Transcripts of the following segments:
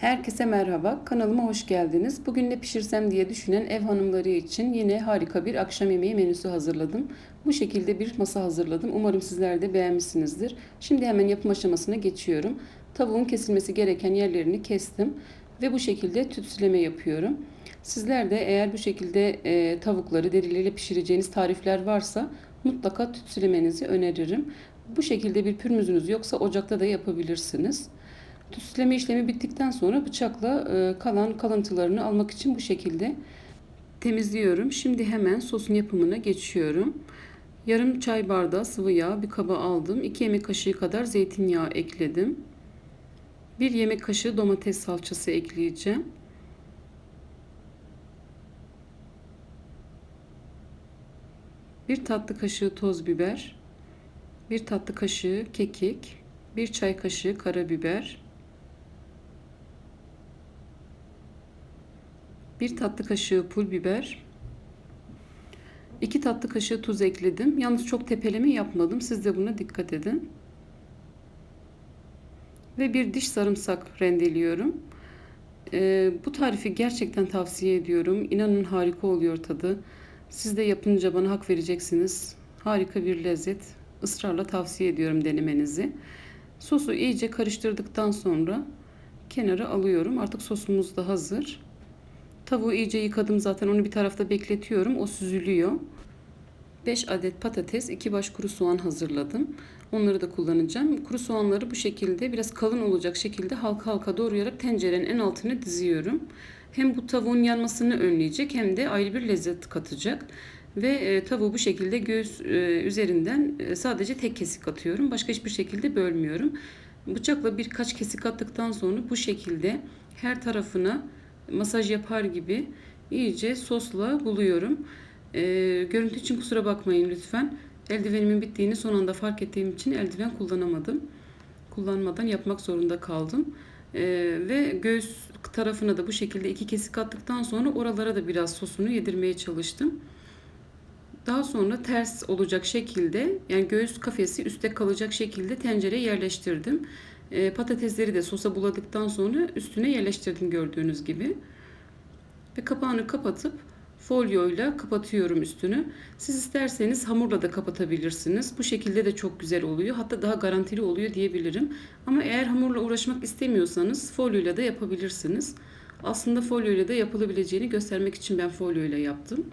Herkese merhaba, kanalıma hoş geldiniz. Bugün ne pişirsem diye düşünen ev hanımları için yine harika bir akşam yemeği menüsü hazırladım. Bu şekilde bir masa hazırladım. Umarım sizler de beğenmişsinizdir. Şimdi hemen yapım aşamasına geçiyorum. Tavuğun kesilmesi gereken yerlerini kestim ve bu şekilde tütsüleme yapıyorum. Sizler de eğer bu şekilde e, tavukları derileriyle pişireceğiniz tarifler varsa mutlaka tütsülemenizi öneririm. Bu şekilde bir pürmüzünüz yoksa ocakta da yapabilirsiniz. Tüsleme işlemi bittikten sonra bıçakla e, kalan kalıntılarını almak için bu şekilde temizliyorum. Şimdi hemen sosun yapımına geçiyorum. Yarım çay bardağı sıvı yağ bir kaba aldım. 2 yemek kaşığı kadar zeytinyağı ekledim. 1 yemek kaşığı domates salçası ekleyeceğim. Bir tatlı kaşığı toz biber, bir tatlı kaşığı kekik, bir çay kaşığı karabiber, bir tatlı kaşığı pul biber, 2 tatlı kaşığı tuz ekledim. Yalnız çok tepeleme yapmadım. Siz de buna dikkat edin. Ve bir diş sarımsak rendeliyorum. Ee, bu tarifi gerçekten tavsiye ediyorum. İnanın harika oluyor tadı. Siz de yapınca bana hak vereceksiniz. Harika bir lezzet. Israrla tavsiye ediyorum denemenizi. Sosu iyice karıştırdıktan sonra kenara alıyorum. Artık sosumuz da hazır. Tavuğu iyice yıkadım zaten onu bir tarafta bekletiyorum. O süzülüyor. 5 adet patates, 2 baş kuru soğan hazırladım. Onları da kullanacağım. Kuru soğanları bu şekilde biraz kalın olacak şekilde halka halka doğrayarak tencerenin en altına diziyorum. Hem bu tavuğun yanmasını önleyecek hem de ayrı bir lezzet katacak. Ve e, tavuğu bu şekilde göğüs e, üzerinden e, sadece tek kesik atıyorum. Başka hiçbir şekilde bölmüyorum. Bıçakla birkaç kesik attıktan sonra bu şekilde her tarafına masaj yapar gibi iyice sosla buluyorum. E, görüntü için kusura bakmayın lütfen. Eldivenimin bittiğini son anda fark ettiğim için eldiven kullanamadım. Kullanmadan yapmak zorunda kaldım. E, ve göğüs tarafına da bu şekilde iki kesik attıktan sonra oralara da biraz sosunu yedirmeye çalıştım. Daha sonra ters olacak şekilde yani göğüs kafesi üstte kalacak şekilde tencereye yerleştirdim. E, patatesleri de sosa buladıktan sonra üstüne yerleştirdim gördüğünüz gibi. Ve kapağını kapatıp folyoyla kapatıyorum üstünü. Siz isterseniz hamurla da kapatabilirsiniz. Bu şekilde de çok güzel oluyor. Hatta daha garantili oluyor diyebilirim. Ama eğer hamurla uğraşmak istemiyorsanız folyoyla da yapabilirsiniz. Aslında folyoyla da yapılabileceğini göstermek için ben folyoyla yaptım.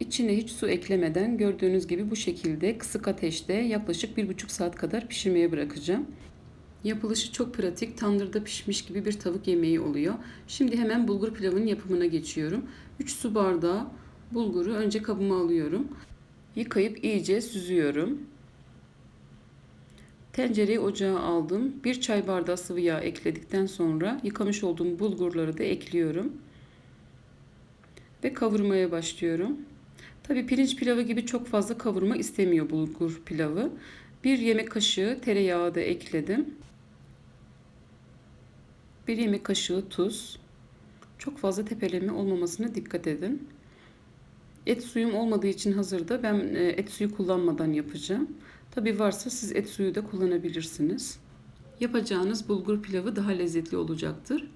İçine hiç su eklemeden gördüğünüz gibi bu şekilde kısık ateşte yaklaşık 1,5 saat kadar pişirmeye bırakacağım. Yapılışı çok pratik, tandırda pişmiş gibi bir tavuk yemeği oluyor. Şimdi hemen bulgur pilavının yapımına geçiyorum. 3 su bardağı bulguru önce kabıma alıyorum. Yıkayıp iyice süzüyorum. Tencereyi ocağa aldım. 1 çay bardağı sıvı yağ ekledikten sonra yıkamış olduğum bulgurları da ekliyorum. Ve kavurmaya başlıyorum. Tabi pirinç pilavı gibi çok fazla kavurma istemiyor bulgur pilavı. Bir yemek kaşığı tereyağı da ekledim. 1 yemek kaşığı tuz. Çok fazla tepeleme olmamasına dikkat edin. Et suyum olmadığı için hazırda ben e, et suyu kullanmadan yapacağım. Tabi varsa siz et suyu da kullanabilirsiniz. Yapacağınız bulgur pilavı daha lezzetli olacaktır.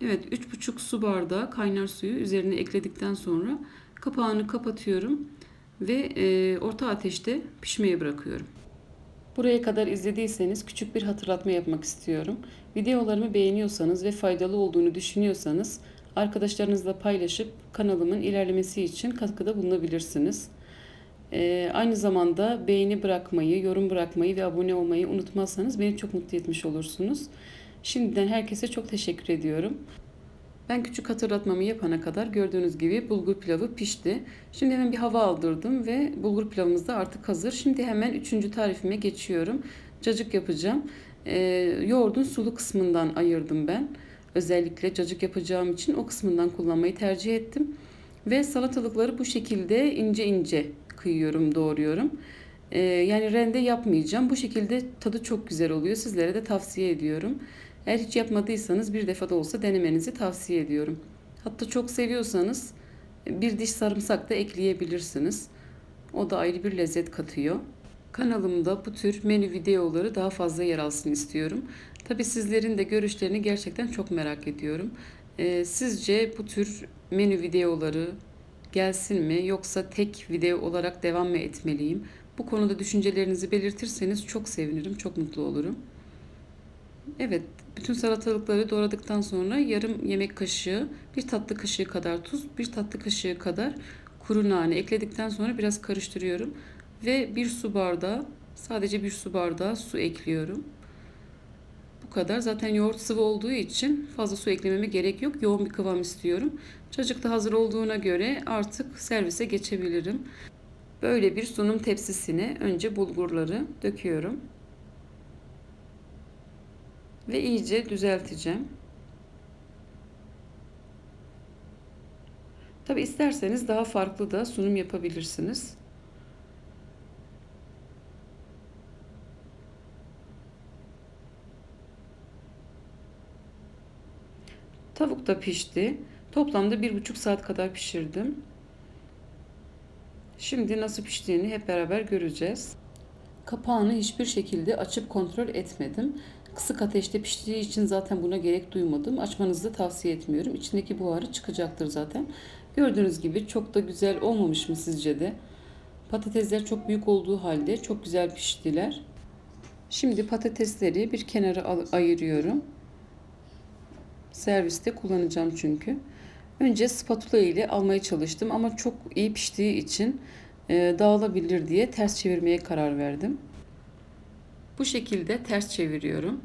Evet 3,5 su bardağı kaynar suyu üzerine ekledikten sonra kapağını kapatıyorum ve e, orta ateşte pişmeye bırakıyorum. Buraya kadar izlediyseniz küçük bir hatırlatma yapmak istiyorum. Videolarımı beğeniyorsanız ve faydalı olduğunu düşünüyorsanız arkadaşlarınızla paylaşıp kanalımın ilerlemesi için katkıda bulunabilirsiniz. Ee, aynı zamanda beğeni bırakmayı, yorum bırakmayı ve abone olmayı unutmazsanız beni çok mutlu etmiş olursunuz. Şimdiden herkese çok teşekkür ediyorum. Ben küçük hatırlatmamı yapana kadar gördüğünüz gibi bulgur pilavı pişti. Şimdi hemen bir hava aldırdım ve bulgur pilavımız da artık hazır. Şimdi hemen üçüncü tarifime geçiyorum. Cacık yapacağım. Ee, yoğurdun sulu kısmından ayırdım ben. Özellikle cacık yapacağım için o kısmından kullanmayı tercih ettim. Ve salatalıkları bu şekilde ince ince kıyıyorum, doğruyorum. Ee, yani rende yapmayacağım. Bu şekilde tadı çok güzel oluyor. Sizlere de tavsiye ediyorum. Eğer hiç yapmadıysanız bir defa da olsa denemenizi tavsiye ediyorum. Hatta çok seviyorsanız bir diş sarımsak da ekleyebilirsiniz. O da ayrı bir lezzet katıyor. Kanalımda bu tür menü videoları daha fazla yer alsın istiyorum. Tabi sizlerin de görüşlerini gerçekten çok merak ediyorum. Ee, sizce bu tür menü videoları gelsin mi yoksa tek video olarak devam mı etmeliyim? Bu konuda düşüncelerinizi belirtirseniz çok sevinirim, çok mutlu olurum. Evet, bütün salatalıkları doğradıktan sonra yarım yemek kaşığı, bir tatlı kaşığı kadar tuz, bir tatlı kaşığı kadar kuru nane ekledikten sonra biraz karıştırıyorum ve bir su bardağı, sadece bir su bardağı su ekliyorum. Bu kadar. Zaten yoğurt sıvı olduğu için fazla su eklememe gerek yok. Yoğun bir kıvam istiyorum. Cacık da hazır olduğuna göre artık servise geçebilirim. Böyle bir sunum tepsisine önce bulgurları döküyorum. Ve iyice düzelteceğim. Tabi isterseniz daha farklı da sunum yapabilirsiniz. Tavuk da pişti. Toplamda bir buçuk saat kadar pişirdim. Şimdi nasıl piştiğini hep beraber göreceğiz. Kapağını hiçbir şekilde açıp kontrol etmedim. Kısık ateşte piştiği için zaten buna gerek duymadım. Açmanızı da tavsiye etmiyorum. İçindeki buharı çıkacaktır zaten. Gördüğünüz gibi çok da güzel olmamış mı sizce de? Patatesler çok büyük olduğu halde çok güzel piştiler. Şimdi patatesleri bir kenara ayırıyorum. Serviste kullanacağım çünkü. Önce spatula ile almaya çalıştım ama çok iyi piştiği için e, dağılabilir diye ters çevirmeye karar verdim. Bu şekilde ters çeviriyorum.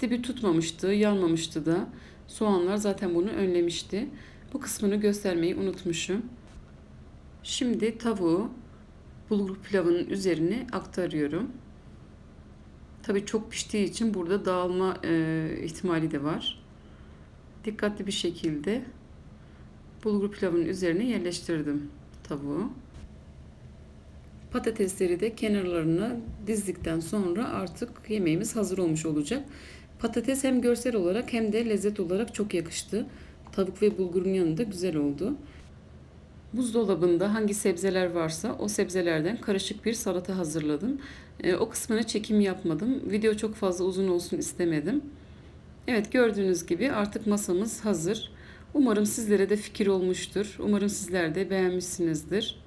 Dibi tutmamıştı, yanmamıştı da. Soğanlar zaten bunu önlemişti. Bu kısmını göstermeyi unutmuşum. Şimdi tavuğu bulgur pilavının üzerine aktarıyorum. Tabi çok piştiği için burada dağılma e, ihtimali de var. Dikkatli bir şekilde bulgur pilavının üzerine yerleştirdim tavuğu. Patatesleri de kenarlarına dizdikten sonra artık yemeğimiz hazır olmuş olacak. Patates hem görsel olarak hem de lezzet olarak çok yakıştı. Tavuk ve bulgurun yanında güzel oldu. Buzdolabında hangi sebzeler varsa o sebzelerden karışık bir salata hazırladım. E, o kısmına çekim yapmadım. Video çok fazla uzun olsun istemedim. Evet gördüğünüz gibi artık masamız hazır. Umarım sizlere de fikir olmuştur. Umarım sizler de beğenmişsinizdir.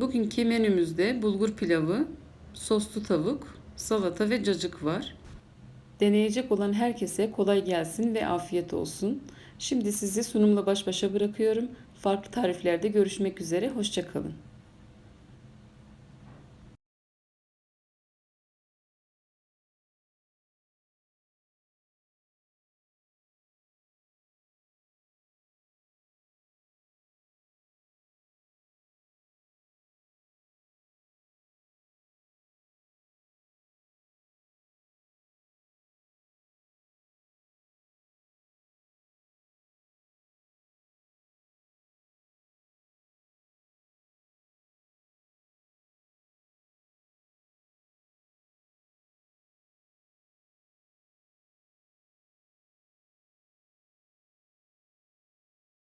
Bugünkü menümüzde bulgur pilavı, soslu tavuk, salata ve cacık var. Deneyecek olan herkese kolay gelsin ve afiyet olsun. Şimdi sizi sunumla baş başa bırakıyorum. Farklı tariflerde görüşmek üzere. Hoşçakalın.